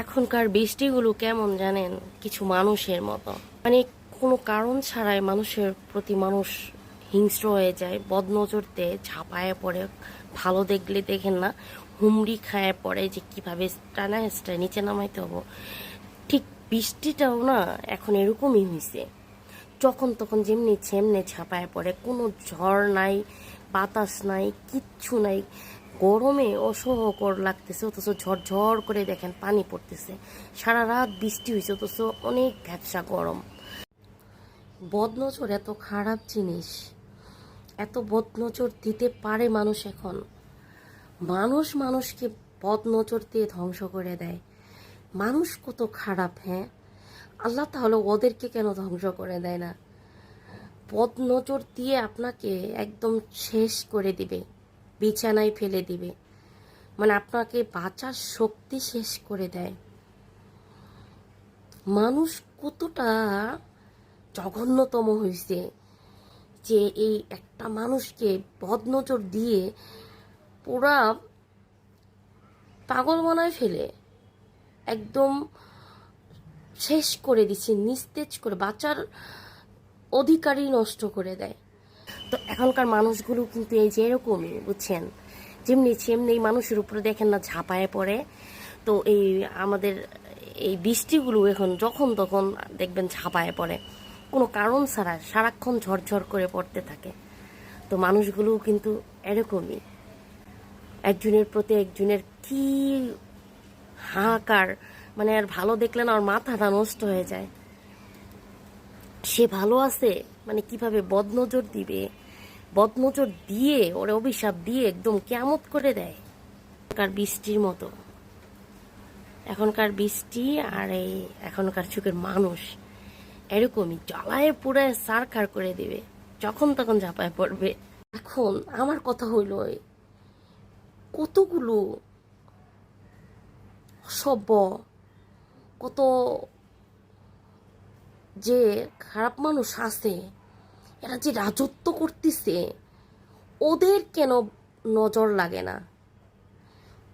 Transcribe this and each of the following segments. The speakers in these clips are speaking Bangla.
এখনকার বৃষ্টিগুলো কেমন জানেন? কিছু মানুষের মতো। মানে কোনো কারণ ছাড়াই মানুষের প্রতি মানুষ হিংস্র হয়ে যায়, বদনজরতে ঝাঁপায় পড়ে। ভালো দেখলে দেখেন না, হুমড়ি খায় পড়ে যে কীভাবে টানা স্টায় নিচে নামাইতে হব। ঠিক বৃষ্টিটাও না এখন এরকমই হয়েছে যখন তখন যেমনি সেমনে ছাপায় পড়ে, কোনো ঝড় নাই, বাতাস নাই, কিচ্ছু নাই। গরমে অসহকর লাগতেছে, অথচ ঝড় করে দেখেন পানি পড়তেছে। সারা রাত বৃষ্টি হয়েছে অথচ অনেক ভ্যাবসা গরম। বদনজর এত খারাপ জিনিস। এত বদনজর দিতে পারে মানুষ এখন। মানুষ মানুষকে বদনজর দিয়ে ধ্বংস করে দেয়। মানুষ কত খারাপ হ্যাঁ? আল্লাহ তাহলে ওদেরকে কেন ধ্বংস করে দেয় না? বদনজর দিয়ে আপনাকে একদম শেষ করে দিবে। বিছানায় ফেলে দিবে। মানে আপনাকে বাঁচার শক্তি শেষ করে দেয়। মানুষ কতটা জঘন্যতম হয়েছে যে এই একটা মানুষকে বদনজর দিয়ে পুরা পাগল বানায় ফেলে। একদম শেষ করে দিচ্ছে নিস্তেজ করে, বাঁচার অধিকারই নষ্ট করে দেয়। তো এখনকার মানুষগুলো কিন্তু এই যে এরকমই, বুঝছেন? যেমনি সেমনি মানুষের উপরে দেখেন না ঝাঁপায় পড়ে। তো এই আমাদের এই বৃষ্টিগুলো এখন যখন তখন দেখবেন ঝাঁপায় পড়ে। কোনো কারণ ছাড়া সারাক্ষণ ঝরঝর করে পড়তে থাকে। তো মানুষগুলোও কিন্তু এরকমই। একজনের প্রতি একজনের কি হাহাকার মানে আর ভালো দেখলে না মাথাটা নষ্ট হয়ে যায়। সে ভালো আছে? মানে কীভাবে বদনজর দিবে? বদনজর দিয়ে, ওরে অভিশাপ দিয়ে একদম কেমত করে দেয়। এখনকার বৃষ্টির মতো। এখনকার বৃষ্টি আর এই এখনকার যুগের মানুষ এরকমই জ্বালায় পুড়ে সারখার করে দেবে। যখন তখন ঝাঁপায় পড়বে। এখন আমার কথা হইল কতগুলো অসভ্য, কত যে খারাপ মানুষ আছে, এরা যে রাজত্ব করতেছে, ওদের কেন নজর লাগে না?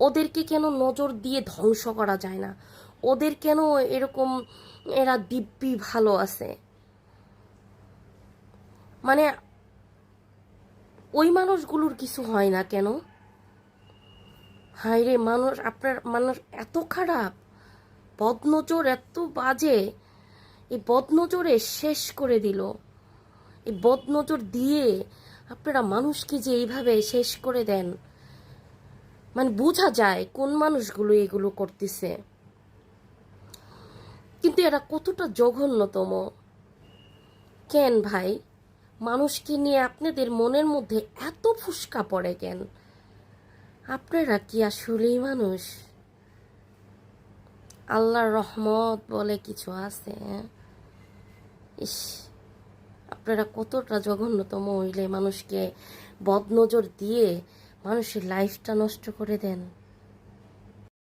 ওদেরকে কেন নজর দিয়ে ধ্বংস করা যায় না? ওদের কেন এরকম এরা দিব্যি ভালো আছে? মানে ওই মানুষগুলোর কিছু হয় না কেন? হায় রে, মানুষ, আপনার মানুষ এত খারাপ, বদনজর এত বাজে। এই বদনজরে শেষ করে দিল। এই বদনজর দিয়ে আপনারা মানুষকে যে এইভাবে শেষ করে দেন মানে বোঝা যায় কোন মানুষগুলো এগুলো করতেছে। কিন্তু এরা কতটা জঘন্যতম। কেন ভাই? মানুষকে নিয়ে আপনাদের মনের মধ্যে এত ফুসকা পড়ে কেন? আপনারা কি আসলেই মানুষ? আল্লাহর রহমত বলে কিছু আছে হ্যাঁ? ইস আপনারা কতটা জঘন্যতম হইলে মানুষকে বদনজর দিয়ে মানুষের লাইফটা নষ্ট করে দেন।